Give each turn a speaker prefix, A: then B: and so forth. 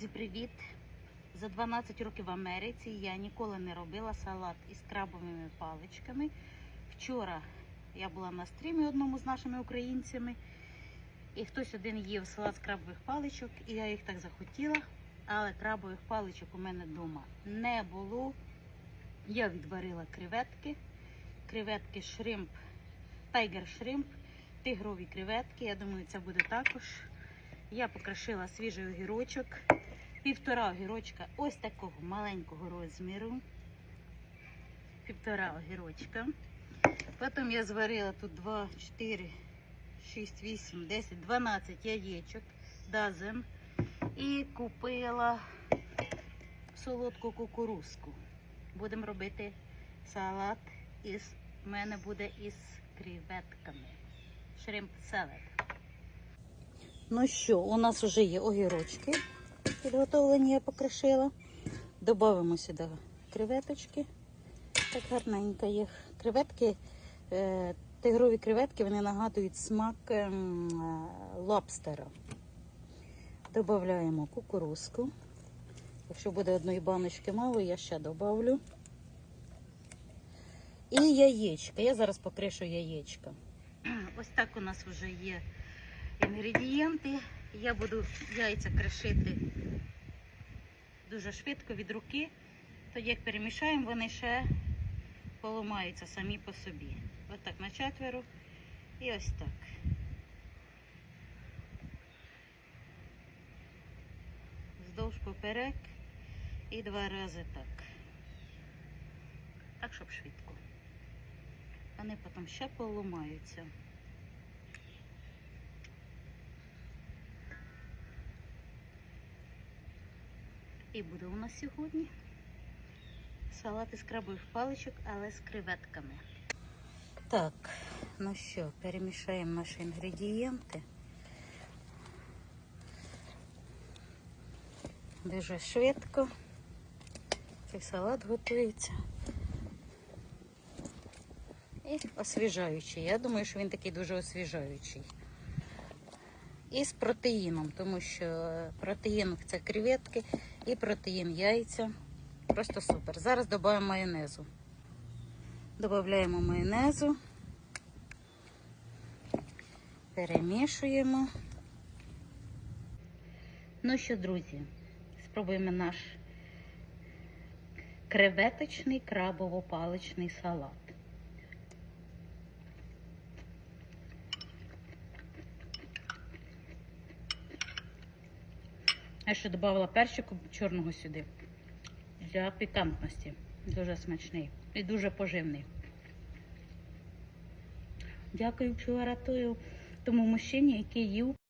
A: Друзі, привіт! За 12 років в Америці я ніколи не робила салат із крабовими паличками. Вчора я була на стрімі одному з нашими українцями, і хтось один їв салат з крабових паличок, і я їх так захотіла. Але крабових паличок у мене вдома не було. Я відварила креветки, креветки шримп, тайгер шримп, тигрові креветки. Я думаю, це буде також. Я покрошила свіжий огірочок, півтора огірочка ось такого маленького розміру. Півтора огірочка. Потім я зварила тут 2, 4, 6, 8, 10, 12 яєчок, дазен. І купила солодку кукурузку. Будемо робити салат із, у мене буде із креветками. Шримп салат. Ну що, у нас вже є огірочки підготовлені, я покришила. Добавимо сюди креветочки. Так гарненько їх. Креветки, е, тигрові креветки, вони нагадують смак ем, е, лобстера. Додаємо кукурузку. Якщо буде одної баночки мало, я ще добавлю. І яєчка. Я зараз покришу яєчка. Ось так у нас вже є інгредієнти. Я буду яйця кришити дуже швидко від руки. Тоді як перемішаємо, вони ще поламаються самі по собі. Ось так на четверо і ось так. Вздовж поперек і два рази так. Так, щоб швидко. Вони потім ще поламаються. І буде у нас сьогодні салат із крабових паличок, але з креветками. Так, ну що, перемішаємо наші інгредієнти. Дуже швидко. Цей салат готується. І освіжаючий. Я думаю, що він такий дуже освіжаючий. І з протеїном, тому що протеїн це креветки і протеїн яйця. Просто супер. Зараз додаємо майонезу. Додаємо майонезу, перемішуємо. Ну що, друзі, спробуємо наш креветочний крабово-паличний салат. Я ще додавала перчику чорного сюди для пікантності. Дуже смачний і дуже поживний. Дякую що ратую тому мужчині, який їв